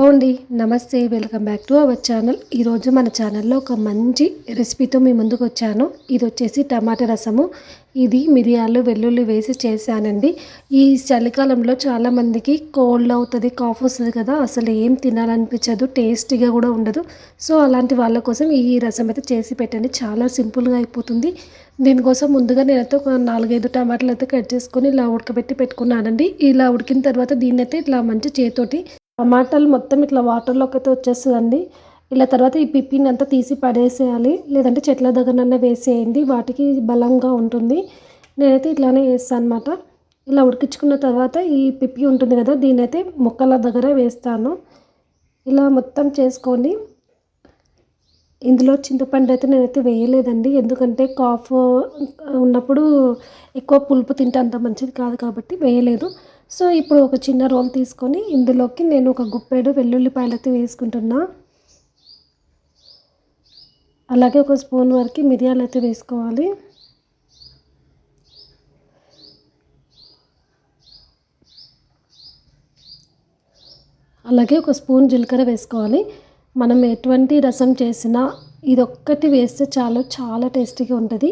Hello అండి నమస్తే welcome back to our channel. ఈరోజు మన ఛానల్లో ఒక మంచి రెసిపీతో మీ ముందుకు వచ్చాను. ఇది వచ్చేసి టమాటా రసము. ఇది మిరియాలు వెల్లుల్లి వేసి చేశానండి. ఈ చలికాలంలో చాలామందికి కోల్డ్ అవుతుంది కాఫ్ వస్తుంది కదా అసలు ఏం తినాలనిపించదు టేస్టీగా కూడా ఉండదు. సో అలాంటి వాళ్ళ కోసం ఈ రసం అయితే చేసి పెట్టండి. చాలా సింపుల్గా అయిపోతుంది. దీనికోసం ముందుగా నేనైతే ఒక నాలుగైదు టమాటాలు అయితే కట్ చేసుకొని ఇలా ఉడకబెట్టి పెట్టుకున్నానండి. ఇలా ఉడికిన తర్వాత దీన్నైతే అయితే ఇట్లా మంచి చేతోటి టమాటాలు మొత్తం ఇట్లా వాటర్లోకి అయితే వచ్చేస్తుందండి. ఇలా తర్వాత ఈ పిప్పిని అంతా తీసి పడేసేయాలి. లేదంటే చెట్ల దగ్గరనన్నా వేసేయండి. వాటికి బలంగా ఉంటుంది. నేనైతే ఇట్లానే వేస్తాను అనమాట ఇలా ఉడికించుకున్న తర్వాత ఈ పిప్పి ఉంటుంది కదా దీని అయితే మొక్కల దగ్గర వేస్తాను. ఇలా మొత్తం చేసుకోండి. ఇందులో చింతపండు అయితే నేనైతే వేయలేదండి. ఎందుకంటే కాఫ్ ఉన్నప్పుడు ఎక్కువ పులుపు తింటే అంత మంచిది కాదు కాబట్టి వేయలేదు. సో ఇప్పుడు ఒక చిన్న రోల్ తీసుకొని ఇందులోకి నేను ఒక గుప్పెడు వెల్లుల్లిపాయలతో వేసుకుంటున్నా. అలాగే ఒక స్పూన్ వరకు మిరియాలు అయితే వేసుకోవాలి. అలాగే ఒక స్పూన్ జీలకర్ర వేసుకోవాలి. మనం ఎటువంటి రసం చేసినా ఇదొక్కటి వేస్తే చాలు చాలా టేస్టీగా ఉంటుంది.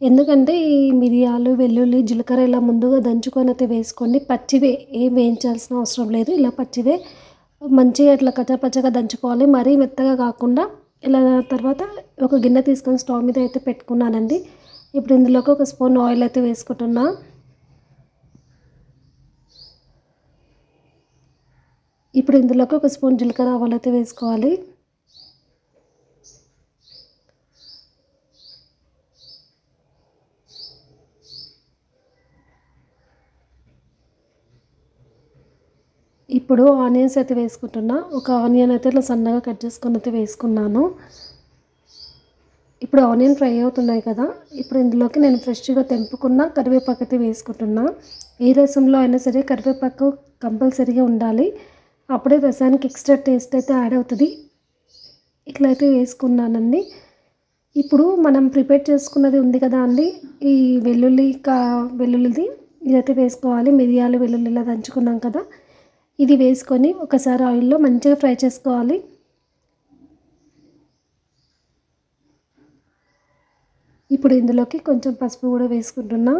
ఎందుకంటే ఈ మిరియాలు వెల్లుల్లి జీలకర్ర ఇలా ముందుగా దంచుకొని అయితే వేసుకోండి పచ్చివే ఏం వేయించాల్సిన అవసరం లేదు. ఇలా పచ్చివే మంచిగా ఇట్లా కచ్చపచ్చగా దంచుకోవాలి. మరీ మెత్తగా కాకుండా ఇలా తర్వాత ఒక గిన్నె తీసుకొని స్టవ్ మీద అయితే పెట్టుకున్నానండి. ఇప్పుడు ఇందులోకి ఒక స్పూన్ ఆయిల్ అయితే వేసుకుంటున్నా. ఇప్పుడు ఇందులోకి ఒక స్పూన్ జీలకర్ర ఆవాలు అయితే వేసుకోవాలి. ఇప్పుడు ఆనియన్స్ అయితే వేసుకుంటున్నా. ఒక ఆనియన్ అయితే ఇట్లా సన్నగా కట్ చేసుకొని అయితే వేసుకున్నాను. ఇప్పుడు ఆనియన్ ఫ్రై అవుతున్నాయి కదా. ఇప్పుడు ఇందులోకి నేను ఫ్రెష్గా తెంపుకున్న కరివేపాకు అయితే వేసుకుంటున్నా. ఏ రసంలో అయినా సరే కరివేపాకు కంపల్సరీగా ఉండాలి. అప్పుడే రసానికి ఎక్స్ట్రా టేస్ట్ అయితే యాడ్ అవుతుంది. ఇట్లా అయితే వేసుకున్నానండి. ఇప్పుడు మనం ప్రిపేర్ చేసుకున్నది ఉంది కదా అండి. ఈ వెల్లుల్లి కా వెల్లుల్లిది ఇదైతే వేసుకోవాలి. మిరియాలు వెల్లుల్లిలా దంచుకున్నాం కదా. ఇది వేసుకొని ఒకసారి ఆయిల్లో మంచిగా ఫ్రై చేసుకోవాలి. ఇప్పుడు ఇందులోకి కొంచెం పసుపు కూడా వేసుకుంటున్నా.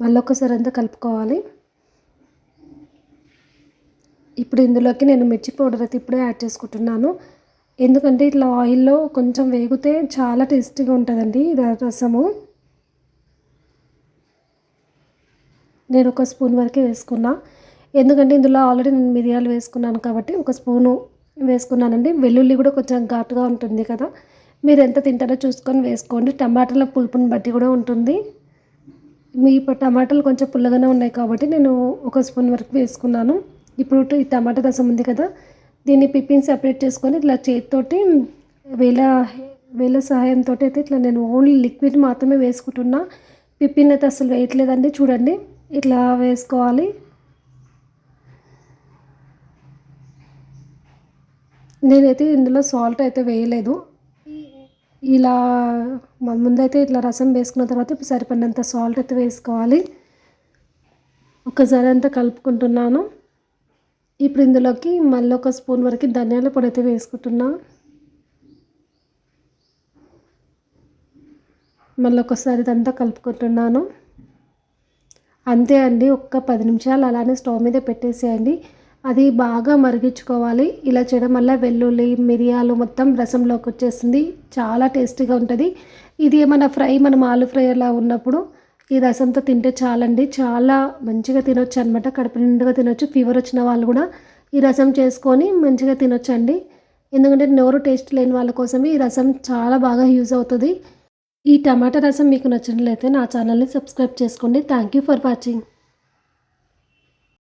మళ్ళీ ఒకసారి అంతా కలుపుకోవాలి. ఇప్పుడు ఇందులోకి నేను మిర్చి పౌడర్ అయితే ఇప్పుడే యాడ్ చేసుకుంటున్నాను. ఎందుకంటే ఇట్లా ఆయిల్లో కొంచెం వేగితే చాలా టేస్టీగా ఉంటుందండి రసము. నేను ఒక స్పూన్ వరకు వేసుకున్నా. ఎందుకంటే ఇందులో ఆల్రెడీ నేను మిరియాలు వేసుకున్నాను కాబట్టి ఒక స్పూను వేసుకున్నానండి. వెల్లుల్లి కూడా కొంచెం ఘాటుగా ఉంటుంది కదా. మీరు ఎంత తింటారో చూసుకొని వేసుకోండి. టమాటాల పులుపుని బట్టి కూడా ఉంటుంది. మీ టమాటాలు కొంచెం పుల్లగానే ఉన్నాయి కాబట్టి నేను ఒక స్పూన్ వరకు వేసుకున్నాను. ఇప్పుడు ఈ టమాటా రసం ఉంది కదా. దీన్ని పిప్పిని సపరేట్ చేసుకొని ఇట్లా చేతితోటి వేల వేల సహాయంతో అయితే ఇట్లా నేను ఓన్లీ లిక్విడ్ మాత్రమే వేసుకుంటున్నా. పిప్పిని అయితే అసలు వేయట్లేదండి. చూడండి. ఇట్లా వేసుకోవాలి. నేనైతే ఇందులో సాల్ట్ అయితే వేయలేదు. ఇలా ముందైతే ఇట్లా రసం వేసుకున్న తర్వాత ఇప్పుడు సరిపడినంత సాల్ట్ అయితే వేసుకోవాలి. ఒకసారి అంతా కలుపుకుంటున్నాను. ఇప్పుడు ఇందులోకి మళ్ళీ ఒక స్పూన్ వరకు ధనియాల పొడి అయితే వేసుకుంటున్నా. మళ్ళీ ఒకసారి ఇదంతా కలుపుకుంటున్నాను. అంతే అండి ఒక్క పది నిమిషాలు అలానే స్టవ్ మీద పెట్టేసేయండి. అది బాగా మరిగించుకోవాలి. ఇలా చేయడం వల్ల వెల్లుల్లి మిరియాలు మొత్తం రసంలోకి వచ్చేస్తుంది. చాలా టేస్టీగా ఉంటుంది. ఇది ఏమైనా ఫ్రై మనం ఆలు ఫ్రై అలా ఉన్నప్పుడు ఈ రసంతో తింటే చాలండి. చాలా మంచిగా తినొచ్చు అనమాట కడుపు నిండుగా తినొచ్చు. ఫీవర్ వచ్చిన వాళ్ళు కూడా ఈ రసం చేసుకొని మంచిగా తినొచ్చండి. ఎందుకంటే నోరు టేస్ట్ లేని వాళ్ళ కోసమే ఈ రసం చాలా బాగా యూజ్ అవుతుంది. ఈ టమాటా రసం మీకు నచ్చినట్లయితే నా ఛానల్ని సబ్స్క్రైబ్ చేసుకోండి. Thank you for watching